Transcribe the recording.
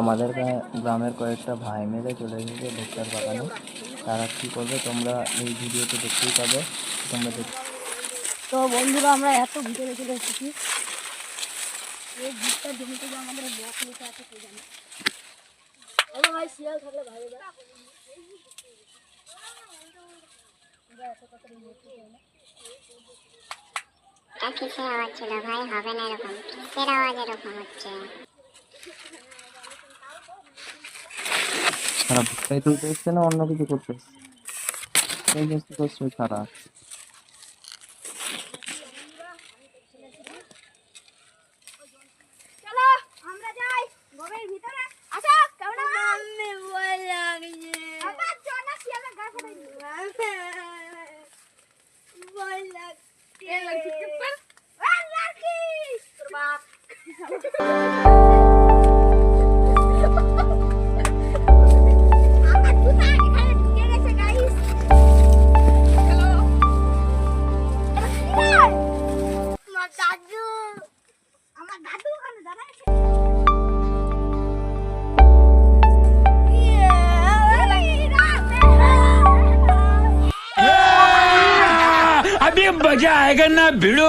আমাদের গ্রামের কয়েকটা ভাই মিলে চলে এসেছে ভুট্টার বাগানে। তারা কী করবে তোমরা এই ভিডিওতে দেখতেই পাবে। তোমরা দেখ তো বন্ধুরা আমরা এত ভিতরে চলে এসেছি। এই ভিতটার জমিতে যে আমাদের ব্লক লেখা আছে কে জানে? ভাই শিয়াল থাকলে ভালো না। এটা আওয়াজ ছিল ভাই হবে না এরকম। কিসের আওয়াজ এরকম হচ্ছে। তারা ভুট্টাই তুলতে এসছে না অন্য কিছু করতে এই জিনিসটা করছে তারা চলো আমার দাদু আমার দাদু ওখানে দাঁড়ায় আছে। अभी मजा आएगा ना भिड़ो